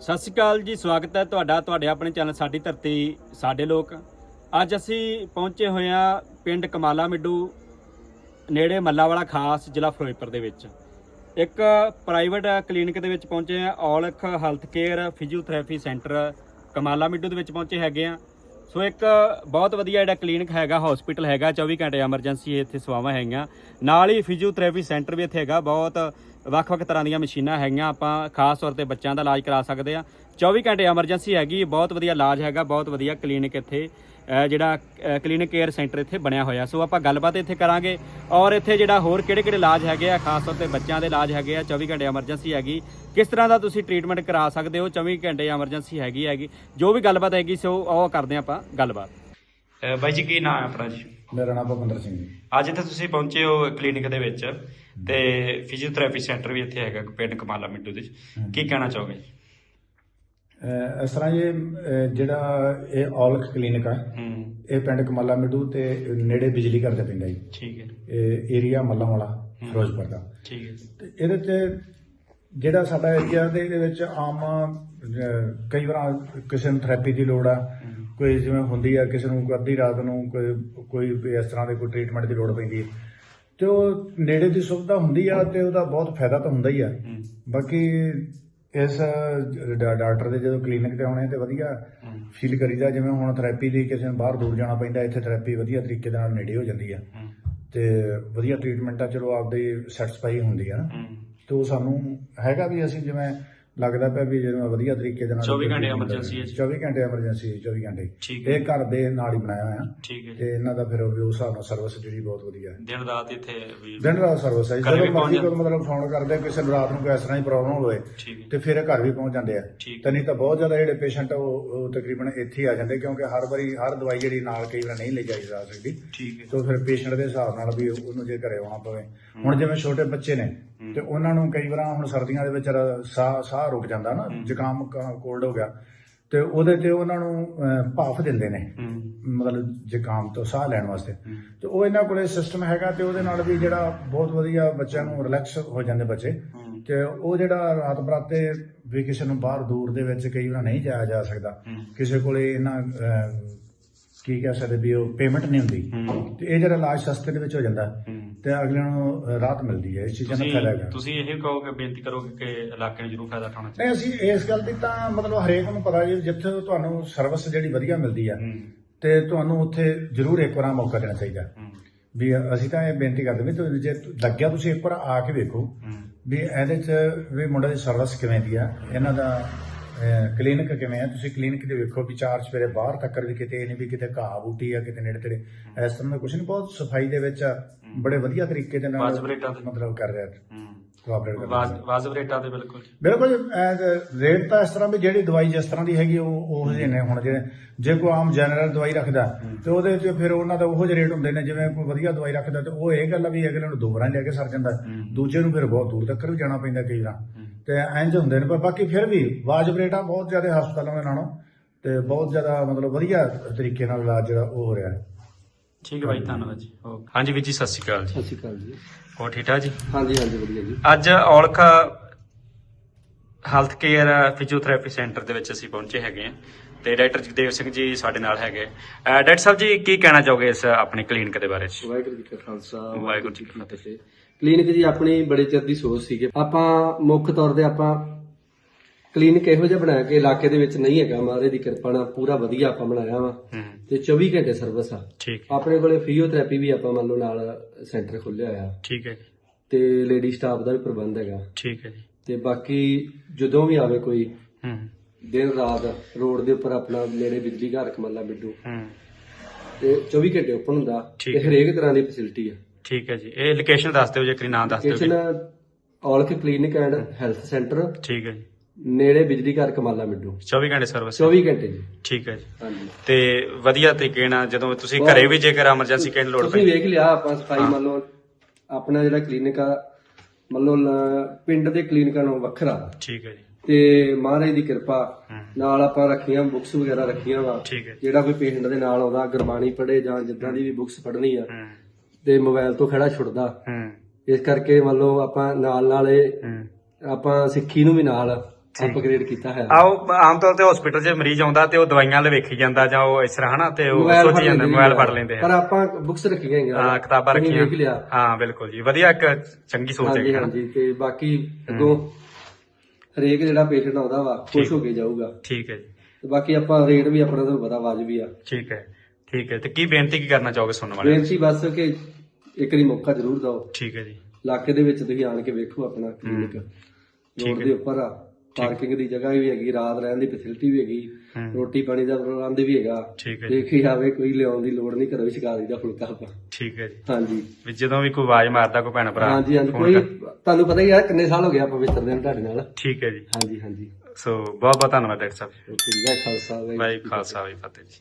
ਸਤਿ ਸ਼੍ਰੀ ਅਕਾਲ ਜੀ, ਸਵਾਗਤ ਹੈ ਤੁਹਾਡਾ, ਤੁਹਾਡੇ ਆਪਣੇ ਚੈਨਲ ਸਾਡੀ ਧਰਤੀ, ਸਾਡੇ ਲੋਕ। ਅੱਜ ਅਸੀਂ ਪਹੁੰਚੇ ਹੋਏ ਹਾਂ ਪਿੰਡ ਕਮਾਲਾ ਮਿੱਡੂ, ਨੇੜੇ ਮੱਲਾਵਾਲਾ ਖਾਸ ਜ਼ਿਲ੍ਹਾ ਫਿਰੋਜ਼ਪੁਰ ਦੇ ਵਿੱਚ। ਇੱਕ ਪ੍ਰਾਈਵੇਟ ਕਲੀਨਿਕ ਦੇ ਵਿੱਚ ਪਹੁੰਚੇ ਹਾਂ, Aulakh health care physiotherapy centre Kamala Middu ਦੇ ਵਿੱਚ ਪਹੁੰਚੇ ਹੈਗੇ ਆ ਸੋ ਇੱਕ ਬਹੁਤ ਵਧੀਆ ਜਿਹੜਾ ਕਲੀਨਿਕ ਹੈਗਾ ਹਸਪੀਟਲ ਹੈਗਾ 24 ਘੰਟੇ ਐਮਰਜੈਂਸੀ ਇੱਥੇ ਸੇਵਾਵਾਂ ਹੈਗੀਆਂ। ਨਾਲ ਹੀ ਫਿਜ਼ੀਓਥੈਰੇਪੀ ਸੈਂਟਰ ਵੀ ਇੱਥੇ ਹੈਗਾ, ਬਹੁਤ ਵੱਖ-ਵੱਖ ਤਰ੍ਹਾਂ ਦੀਆਂ ਮਸ਼ੀਨਾਂ ਹੈਗੀਆਂ, ਆਪਾਂ ਖਾਸ ਤੌਰ ਤੇ ਬੱਚਿਆਂ ਦਾ ਇਲਾਜ ਕਰਾ ਸਕਦੇ ਆ 24 ਘੰਟੇ ਐਮਰਜੈਂਸੀ ਹੈਗੀ, ਬਹੁਤ ਵਧੀਆ ਇਲਾਜ ਹੈਗਾ, ਬਹੁਤ ਵਧੀਆ ਕਲੀਨਿਕ ਇੱਥੇ। ਜਿਹੜਾ ਕਲੀਨਿਕ ਕੇਅਰ ਸੈਂਟਰ ਇੱਥੇ ਬਣਿਆ ਹੋਇਆ। ਸੋ ਆਪਾਂ ਗੱਲਬਾਤ ਇੱਥੇ ਕਰਾਂਗੇ ਔਰ ਇੱਥੇ ਜਿਹੜਾ ਹੋਰ ਕਿਹੜੇ-ਕਿਹੜੇ ਇਲਾਜ ਹੈਗੇ ਆ ਖਾਸ ਤੌਰ ਤੇ ਬੱਚਿਆਂ ਦੇ ਇਲਾਜ ਹੈਗੇ ਆ 24 ਘੰਟੇ ਐਮਰਜੈਂਸੀ ਹੈਗੀ। ਕਿਸ ਤਰ੍ਹਾਂ ਦਾ ਤੁਸੀਂ ਟ੍ਰੀਟਮੈਂਟ ਕਰਾ ਸਕਦੇ ਹੋ? 24 ਘੰਟੇ ਐਮਰਜੈਂਸੀ ਹੈਗੀ ਹੈਗੀ। ਜੋ ਵੀ ਗੱਲਬਾਤ ਹੈਗੀ ਸੋ ਉਹ ਕਰਦੇ ਹਾਂ ਆਪਾਂ ਗੱਲਬਾਤ। ਬਾਈ ਜੀ ਕੀ ਨਾਮ ਹੈ ਆਪਣਾ ਜੀ? ਮੇਰਾ ਨਾਮ ਭਵਿੰਦਰ ਸਿੰਘ ਜੀ। ਅੱਜ ਇੱਥੇ ਤੁਸੀਂ ਪਹੁੰਚੇ ਹੋ ਕਲੀਨਿਕ ਦੇ ਵਿੱਚ ਤੇ ਫਿਜ਼ੀਓਥੈਰੇਪੀ ਸੈਂਟਰ ਵੀ ਇੱਥੇ ਹੈਗਾ ਪਿੰਡ ਕਮਾਲਾ ਮਿੱਟੂ ਦੇ ਵਿੱਚ। ਕੀ ਕਹਿਣਾ ਚਾਹੋਗੇ? ਇਸ ਤਰ੍ਹਾਂ ਇਹ ਜਿਹੜਾ ਇਹ ਔਲਖ ਕਲੀਨਿਕ ਆ ਇਹ ਪਿੰਡ ਕਮਾਲਾ ਮਿੱਡੂ ਤੇ ਨੇੜੇ ਬਿਜਲੀ ਘਰ ਦਾ ਪਿੰਡ ਹੈ ਜੀ। ਠੀਕ ਹੈ। ਇਹ ਏਰੀਆ ਮੱਲਾਂ ਵਾਲਾ ਫਿਰੋਜ਼ਪੁਰ ਦਾ। ਠੀਕ ਹੈ ਤੇ ਇਹਦੇ ਚ ਜਿਹੜਾ ਸਾਡਾ ਏਰੀਆ ਦੇ ਇਹਦੇ ਵਿੱਚ ਆਮ ਕਈ ਵਾਰ ਕਿਸੇ ਨੂੰ ਥੈਰੇਪੀ ਦੀ ਲੋੜ ਆ ਕੋਈ ਜਿਵੇਂ ਹੁੰਦੀ ਆ ਕਿਸੇ ਨੂੰ ਅੱਧੀ ਰਾਤ ਨੂੰ ਕੋਈ ਕੋਈ ਇਸ ਤਰ੍ਹਾਂ ਦੇ ਕੋਈ ਟ੍ਰੀਟਮੈਂਟ ਦੀ ਲੋੜ ਪੈਂਦੀ ਹੈ ਤੇ ਉਹ ਨੇੜੇ ਦੀ ਸੁਵਿਧਾ ਹੁੰਦੀ ਆ ਤੇ ਉਹਦਾ ਬਹੁਤ ਫਾਇਦਾ ਤਾਂ ਹੁੰਦਾ ਹੀ ਆ। ਬਾਕੀ ਇਸ ਡਾਕਟਰ ਦੇ ਜਦੋਂ ਕਲੀਨਿਕ ਤੇ ਆਉਣੇ ਤੇ ਵਧੀਆ ਫੀਲ ਕਰੀਦਾ ਜਿਵੇਂ ਹੁਣ ਥੈਰੇਪੀ ਦੀ ਕਿਸੇ ਨੂੰ ਬਾਹਰ ਦੂਰ ਜਾਣਾ ਪੈਂਦਾ ਇੱਥੇ ਥੈਰੇਪੀ ਵਧੀਆ ਤਰੀਕੇ ਦੇ ਨਾਲ ਨੇੜੇ ਹੋ ਜਾਂਦੀ ਆ। ਤੇ ਵਧੀਆ ਟ੍ਰੀਟਮੈਂਟ ਆ ਚਲੋ ਆਪਦੀ ਸੈਟੀਸਫਾਈ ਹੁੰਦੀ ਆ ਨਾ। ਤੇ ਉਹ ਸਾਨੂੰ ਹੈਗਾ ਵੀ ਅਸੀਂ ਜਿਵੇਂ ਲੱਗਦਾ ਪਿਆ ਵੀ ਜਦੋਂ ਵਧੀਆ ਤਰੀਕੇ ਦੇ ਨਾਲ 24 ਘੰਟੇ emergency ਹੈ ਜੀ। 24 ਘੰਟੇ ਐਮਰਜੈਂਸੀ 24 ਘੰਟੇ। ਠੀਕ ਹੈ ਇਹ ਘਰ ਦੇ ਨਾਲ ਹੀ ਬਣਾਇਆ ਹੋਇਆ। ਠੀਕ ਹੈ ਤੇ ਇਹਨਾਂ ਦਾ ਫਿਰ ਉਹ ਵੀ ਉਸ ਹਿਸਾਬ ਨਾਲ ਸਰਵਿਸ ਜਿਹੜੀ ਬਹੁਤ ਵਧੀਆ ਹੈ। ਦਿਨ ਰਾਤ ਇੱਥੇ ਵੀ ਦਿਨ ਰਾਤ ਸਰਵਿਸ ਹੈ ਜਦੋਂ ਮਰਜ਼ੀ। ਕੋਈ ਮਤਲਬ ਫੋਨ ਕਰਦੇ ਕਿਸੇ ਨੂੰ ਰਾਤ ਨੂੰ ਕੋਈ ਇਸ ਤਰ੍ਹਾਂ ਦੀ ਪ੍ਰੋਬਲਮ ਹੋਵੇ ਹੈ। ਤੇ ਫਿਰ ਇਹ ਘਰ ਵੀ ਪਹੁੰਚ ਜਾਂਦੇ ਆ। ਤੇ ਨਹੀਂ ਤਾਂ ਬਹੁਤ ਜ਼ਿਆਦਾ ਜਿਹੜੇ ਪੇਸ਼ੈਂਟ ਉਹ ਤਕਰੀਬਨ ਇੱਥੇ ਹੀ ਆ ਜਾਂਦੇ ਕਿਉਂਕਿ ਹਰ ਵਾਰੀ ਹਰ ਦਵਾਈ ਜਿਹੜੀ ਨਾਲ ਕਈ ਵਾਰ ਨਹੀਂ ਲੈ ਜਾਈ ਜਾ ਸਕਦੀ। ਠੀਕ ਹੈ। ਤੋਂ ਫਿਰ ਪੇਸ਼ੈਂਟ ਦੇ ਹਿਸਾਬ ਨਾਲ ਵੀ ਉਹਨੂੰ ਜੇ ਘਰੇ ਆਉਣਾ ਪਵੇ। ਹੁਣ ਜਿਵੇਂ ਛੋਟੇ ਬੱਚੇ ਨੇ ਤੇ ਉਹਨਾਂ ਨੂੰ ਕਈ ਵਾਰ ਹੁਣ ਸਰਦੀਆਂ ਦੇ ਵਿੱਚ ਸਾਹ ਸਾਹ ਰੁਕ ਜਾਂਦਾ ਨਾ ਜ਼ੁਕਾਮ ਕੋਲਡ ਹੋ ਗਿਆ। ਤੇ ਉਹਦੇ ਤੇ ਉਹਨਾਂ ਨੂੰ ਭਾਫ ਦਿੰਦੇ ਨੇ। ਮਤਲਬ ਜ਼ੁਕਾਮ ਤੋਂ ਸਾਹ ਲੈਣ ਵਾਸਤੇ। ਤੇ ਉਹ ਇਹਨਾਂ ਕੋਲੇ ਸਿਸਟਮ ਹੈਗਾ ਤੇ ਉਹਦੇ ਨਾਲ ਵੀ ਜਿਹੜਾ ਬਹੁਤ ਵਧੀਆ ਬੱਚਿਆਂ ਨੂੰ ਰਿਲੈਕਸ ਹੋ ਜਾਂਦੇ ਬੱਚੇ। ਤੇ ਉਹ ਜਿਹੜਾ ਰਾਤ ਬਰਾਤੇ ਵੀ ਕਿਸੇ ਨੂੰ ਬਾਹਰ ਦੂਰ ਦੇ ਵਿੱਚ ਕਈ ਵਾਰ ਨਹੀਂ ਜਾਇਆ ਜਾ ਸਕਦਾ। ਕਿਸੇ ਕੋਲੇ ਇਹਨਾਂ ਕੀ ਕਹਿ ਸਕਦੇ ਵੀ ਉਹ ਪੇਮੈਂਟ ਨਹੀਂ ਹੁੰਦੀ। ਤੇ ਇਹ ਜਿਹੜਾ ਇਲਾਜ ਸਸਤੇ ਦੇ ਵਿੱਚ ਹੋ ਜਾਂਦਾ। ਤੇ ਅਗਲੇ ਨੂੰ ਰਾਹਤ ਮਿਲਦੀ ਹੈ ਇਸ ਚੀਜ਼ਾਂ ਦਾ ਫਾਇਦਾ ਹੈਗਾ। ਤੁਸੀਂ ਤੁਸੀਂ ਇਹ ਕਹੋਗੇ ਬੇਨਤੀ ਕਰੋਗੇ ਕਿ ਇਲਾਕੇ ਨੂੰ ਜ਼ਰੂਰ ਫਾਇਦਾ ਉਠਾਉਣਾ ਚਾਹੀਦਾ ਨਹੀਂ ਅਸੀਂ ਇਸ ਗੱਲ ਦੀ ਤਾਂ ਮਤਲਬ ਹਰੇਕ ਨੂੰ ਪਤਾ ਜੀ ਜਿੱਥੇ ਤੁਹਾਨੂੰ ਸਰਵਿਸ ਜਿਹੜੀ ਵਧੀਆ ਮਿਲਦੀ ਆ ਹੂੰ। ਤੇ ਤੁਹਾਨੂੰ ਉੱਥੇ ਜ਼ਰੂਰ ਇੱਕ ਵਾਰ ਮੌਕਾ ਦੇਣਾ ਚਾਹੀਦਾ। ਹੂੰ। ਵੀ ਅਸੀਂ ਤਾਂ ਇਹ ਬੇਨਤੀ ਕਰਦੇ ਵੀ ਤੁਸੀਂ ਜੇ ਲੱਗਿਆ ਤੁਸੀਂ ਇੱਕ ਵਾਰ ਆ ਕੇ ਵੇਖੋ ਹੂੰ। ਵੀ ਇਹਦੇ ਚ ਵੀ ਮੁੰਡੇ ਦੀ ਸਰਵਿਸ ਕਿਵੇਂ ਦੀ ਆ ਇਹਨਾਂ ਦਾ ਕਲੀਨਿਕ ਕਿਵੇਂ ਆ ਤੁਸੀਂ ਕਲੀਨਿਕ ਦੇ ਵੇਖੋ ਵੀ ਚਾਰ ਚਪੇਰੇ ਬਾਹਰ ਤੱਕ ਵੀ ਕਿਤੇ ਇਹ ਨਹੀਂ ਵੀ ਕਿਤੇ ਘਾਹ ਬੂਟੀ ਆ ਕਿਤੇ ਨੇੜੇ ਤੇੜੇ ਇਸ ਤਰ੍ਹਾਂ ਦਾ ਕੁਝ ਨਹੀਂ ਬਹੁਤ ਸਫ਼ਾਈ ਦੇ ਵਿੱਚ ਆ, ਬੜੇ ਵਧੀਆ ਤਰੀਕੇ ਦੇ ਨਾਲ ਵਾਜਬ ਰੇਟਾਂ ਤੇ। ਮਤਲਬ ਕਰ ਰਿਹਾ। ਹੂੰ। ਕੋਆਪਰੇਟ ਕਰ ਰਿਹਾ ਵਾਜ- ਵਾਜਬ ਰੇਟਾਂ ਤੇ ਬਿਲਕੁਲ ਬਿਲਕੁਲ ਰੇਟ ਤਾਂ ਇਸ ਤਰ੍ਹਾਂ ਵੀ ਜਿਹੜੀ ਦਵਾਈ ਜਿਸ ਤਰ੍ਹਾਂ ਦੀ ਹੈਗੀ ਉਹ ਉਹ ਜਿਹੇ ਨੇ ਹੁਣ ਜਿਹੜੇ ਜੇ ਕੋਈ ਆਮ ਜਨਰਲ ਦਵਾਈ ਰੱਖਦਾ ਤੇ ਉਹਦੇ 'ਚ ਫਿਰ ਉਹਨਾਂ ਦਾ ਉਹੋ ਜਿਹੇ ਰੇਟ ਹੁੰਦੇ ਨੇ ਜਿਵੇਂ ਕੋਈ ਵਧੀਆ ਦਵਾਈ ਰੱਖਦਾ ਤੇ ਉਹ ਇਹ ਗੱਲ ਆ ਵੀ ਅਗਲੇ ਨੂੰ ਦੋ ਵਾਰਾਂ ਲੈ ਕੇ ਸਰ ਜਾਂਦਾ। ਦੂਜੇ ਨੂੰ ਫਿਰ ਬਹੁਤ ਦੂਰ ਤੱਕ ਵੀ ਜਾਣਾ ਪੈਂਦਾ ਕਈ ਵਾਰ। ਤੇ ਇੰਜ ਹੁੰਦੇ ਨੇ ਪਰ ਬਾਕੀ ਫਿਰ ਵੀ ਵਾਜਬ ਰੇਟਾਂ ਬਹੁਤ ਜ਼ਿਆਦਾ ਹਸਪਤਾਲਾਂ ਦੇ ਨਾਲੋਂ ਤੇ ਬਹੁਤ ਜ਼ਿਆਦਾ ਮਤਲਬ ਵਧੀਆ ਤਰੀਕੇ ਨਾਲ ਇਲਾਜ ਜਿਹੜਾ ਉਹ ਹੋ ਰਿਹਾ ਹੈ। ਠੀਕ ਹੈ ਭਾਈ ਧੰਨਵਾਦ ਜੀ। ਓਕੇ। ਹਾਂਜੀ ਵੀਰ ਜੀ ਸਤਿ ਸ਼੍ਰੀ ਅਕਾਲ ਜੀ। ਸਤਿ ਸ਼੍ਰੀ ਅਕਾਲ ਜੀ। ਹੋਰ ਠੀਕ ਠਾਕ ਜੀ? ਹਾਂਜੀ ਹਾਂਜੀ ਵਧੀਆ ਜੀ। ਅੱਜ Aulakh health care physiotherapy centre ਦੇ ਵਿੱਚ ਅਸੀਂ ਪਹੁੰਚੇ ਹੈਗੇ ਹਾਂ ਤੇ ਡਾਕਟਰ ਜਗਦੇਵ ਸਿੰਘ ਜੀ ਸਾਡੇ ਨਾਲ ਹੈਗੇ। ਡਾਕਟਰ ਸਾਹਿਬ ਜੀ ਕੀ ਕਹਿਣਾ ਚਾਹੋਗੇ ਇਸ ਆਪਣੇ ਕਲੀਨਿਕ ਦੇ ਬਾਰੇ ਚ? ਵਾਹਿਗੁਰੂ ਜੀ ਕਾ ਖਾਲਸਾ ਵਾਹਿਗੁਰੂ ਜੀ ਕੀ ਫਤਿਹ। ਕਲੀਨਿਕ ਜੀ ਆਪਣੀ ਬੜੇ ਚਿਰ ਦੀ ਸੋਚ ਸੀਗੀ। ਆਪਾਂ ਮੁੱਖ ਤੌਰ ਤੇ ਆਪਾਂ ਕਲੀਨਿਕ ਇਹੋ ਜਿਹਾ ਬਣਾਇਆ ਕਿ ਇਲਾਕੇ ਦੇ ਵਿੱਚ ਨਹੀਂ ਹੈਗਾ ਮਹਾਰਾਜ ਦੀ ਕਿਰਪਾ ਨਾਲ ਪੂਰਾ ਵਧੀਆ ਆਪਾਂ ਬਣਾਇਆ ਵਾ ਹੂੰ। ਤੇ 24 ਘੰਟੇ ਸਰਵਿਸ ਆ। ਠੀਕ। ਆਪਣੇ ਕੋਲੇ ਫਿਜ਼ੀਓਥੈਰੇਪੀ ਵੀ ਆਪਾਂ ਮੰਨ ਲਓ ਨਾਲ ਸੈਂਟਰ ਖੋਲਿਆ ਹੋਇਆ। ਠੀਕ ਹੈ ਤੇ ਲੇਡੀ ਸਟਾਫ ਦਾ ਵੀ ਪ੍ਰਬੰਧ ਹੈਗਾ। ਠੀਕ ਹੈ ਜੀ। ਤੇ ਬਾਕੀ ਜਦੋਂ ਵੀ ਆਵੇ ਕੋਈ ਹੂੰ। ਦਿਨ ਰਾਤ ਰੋਡ ਦੇ ਉੱਪਰ ਆਪਣਾ ਨੇੜੇ ਬਿਜਲੀ ਘਰ ਕਮੱਲਾ ਬਿੱਡੂ। ਹੂੰ। ਤੇ 24 ਘੰਟੇ ਓਪਨ ਹੁੰਦਾ ਠੀਕ ਤੇ ਹਰੇਕ ਤਰ੍ਹਾਂ ਦੀ ਫੈਸਿਲਿਟੀ ਆ। ਠੀਕ ਹੈ ਜੀ। ਇਹ ਲੋਕੇਸ਼ਨ ਦੱਸ ਦਿਓ ਜੇ ਕਰੀ ਨਾਮ ਦੱਸ ਦਿਓ ਕਿਚਨ ਜੀ। Aulakh clinic and health centre. ਠੀਕ ਹੈ ਜੀ। ਨੇੜੇ ਬਿਜਲੀ ਘਰ ਕਮਾਲਾ ਮਿੱਡੂ। 24 ਘੰਟੇ ਸਰਵਿਸ 24 ਘੰਟੇ ਜੀ। ਠੀਕ ਹੈ ਜੀ। ਹਾਂਜੀ। ਤੇ ਵਧੀਆ ਤਰੀਕੇ ਨਾਲ ਜਦੋਂ ਤੁਸੀਂ ਘਰੇ ਵੀ ਜੇਕਰ ਐਮਰਜੈਂਸੀ ਕਿਸੇ ਨੂੰ ਲੋੜ ਤੁਸੀਂ ਪਈ ਵੇਖ ਲਿਆ ਆਪਾਂ ਸਫ਼ਾਈ ਮੰਨ ਲਓ ਆਪਣਾ ਜਿਹੜਾ ਕਲੀਨਿਕ ਆ ਮੰਨ ਲਓ ਪਿੰਡ ਦੇ ਕਲੀਨਿਕਾਂ ਨਾਲੋਂ ਵੱਖਰਾ। ਠੀਕ ਹੈ ਜੀ। ਤੇ ਮਹਾਰਾਜ ਦੀ ਕਿਰਪਾ ਨਾਲ ਆਪਾਂ ਰੱਖੀਆਂ ਬੁੱਕਸ ਵਗੈਰਾ ਰੱਖੀਆਂ ਵਾ। ਜਿਹੜਾ ਕੋਈ ਪੇਸ਼ੈਂਟ ਦੇ ਨਾਲ ਆਉਂਦਾ ਗੁਰਬਾਣੀ ਪੜ੍ਹੇ ਜਾਂ ਜਿੱਦਾਂ ਦੀ ਵੀ ਬੁੱਕਸ ਪੜ੍ਹਨੀ ਆ ਤੇ ਮੋਬਾਈਲ ਤੋਂ ਖੜਾ ਛੁੱਟਦਾ। ਇਸ ਕਰਕੇ ਮੰਨ ਲਓ ਆਪਾਂ ਨਾਲ ਨਾਲ ਆਪਾਂ ਸਿੱਖੀ ਨੂੰ ਵੀ ਨਾਲ ਅਪਗ੍ਰੇਡ ਕੀਤਾ ਹੈ ਆਓ ਆਮ ਤੌਰ ਤੇ ਹਸਪੀਟਲ 'ਚ ਮਰੀਜ਼ ਆਉਂਦਾ ਤੇ ਉਹ ਦਵਾਈਆਂ ਲੈ ਵੇਖੀ ਜਾਂਦਾ ਜਾਂ ਉਹ ਇਸ ਤਰ੍ਹਾਂ ਹਨਾ ਤੇ ਉਹ ਸੋਚੀ ਫੜ ਜਾਂਦਾ ਲੈਂਦੇ ਮੋਬਾਈਲ। ਫੜ ਲੈਂਦੇ ਪਰ ਆ ਆਪਾਂ ਬੁੱਕਸ ਰੱਖੀਆਂ ਹੈਗੀਆਂ। ਹਾਂ ਕਿਤਾਬਾਂ ਤੁਸੀਂ ਰੱਖੀਆਂ। ਲਿਆ। ਹਾਂ ਬਿਲਕੁਲ ਜੀ ਵਧੀਆ ਇੱਕ ਚੰਗੀ ਸੋਚ ਹਾਂਜੀ ਹੈ ਹਾਂਜੀ ਤੇ ਬਾਕੀ ਅੱਗੋਂ ਹਰੇਕ ਜਿਹੜਾ ਪੇਸ਼ੈਂਟ ਆਉਂਦਾ ਵਾ ਖੁਸ਼ ਹੋ ਕੇ ਜਾਊਗਾ। ਠੀਕ ਹੈ ਜੀ। ਤੇ ਬਾਕੀ ਆਪਾਂ ਰੇਟ ਵੀ ਆਪਣਾ ਤੁਹਾਨੂੰ ਪਤਾ ਵਾਜਬੀ ਆ। ਠੀਕ ਹੈ ਠੀਕ ਹੈ ਤੇ ਕੀ ਬੇਨਤੀ ਕੀ ਕਰਨਾ ਚਾਹੋਗੇ ਸੁਣਨ ਵਾਲੇ? ਬੇਨਤੀ ਬਸ ਕਿ ਇੱਕ ਵਾਰੀ ਮੌਕਾ ਜ਼ਰੂਰ ਦਿਓ। ਠੀਕ ਹੈ ਜੀ। ਇਲਾਕੇ ਦੇ ਵਿੱਚ ਤੁਸੀਂ ਆਣ ਕੇ ਵੇਖੋ ਆਪਣਾ ਕਲੀਨਿਕ ਰੋਡ ਦੇ ਉੱਪਰ ਆ। ਪਾਰਕਿੰਗ ਦੀ ਜਗ੍ਹਾ ਵੀ ਹੈਗੀ ਰਾਤ ਰਹਿਣ ਦੀ ਫੈਸਿਲਿਟੀ ਵੀ ਹੈਗੀ। ਰੋਟੀ ਪਾਣੀ ਦਾ ਪ੍ਰਬੰਧ ਵੀ ਹੈਗਾ। ਦੇਖੀ ਆਵੇ ਕੋਈ ਲਿਆਉਣ ਦੀ ਲੋੜ ਨਹੀਂ ਘਰੋਂ ਹੀ ਛਕਾ ਦਈਦਾ ਫੁਲਕਾ ਆਪਾਂ। ਠੀਕ ਹੈ ਜੀ। ਹਾਂਜੀ। ਵੀ ਜਦੋਂ ਵੀ ਕੋਈ ਆਵਾਜ਼ ਮਾਰਦਾ ਕੋਈ ਭੈਣ ਭਰਾ ਹਾਂਜੀ ਹਾਂਜੀ ਕੋਈ ਤੁਹਾਨੂੰ ਪਤਾ ਹੀ ਆ ਕਿੰਨੇ ਸਾਲ ਹੋ ਗਏ ਆ ਪਵਿੱਤਰ ਦਿਨ ਤੁਹਾਡੇ ਨਾਲ? ਠੀਕ ਹੈ ਜੀ। ਹਾਂਜੀ ਹਾਂਜੀ। ਸੋ ਬਹੁਤ ਬਹੁਤ ਧੰਨਵਾਦ ਡਾਕਟਰ ਸਾਹਿਬ ਓਕੇ ਜੀ ਜੈ ਖਾਲਸਾ ਵਾਹਿਗੁਰੂ ਖਾਲਸਾ ਵਾਹਿ ਫਤਿਹ ਜੀ।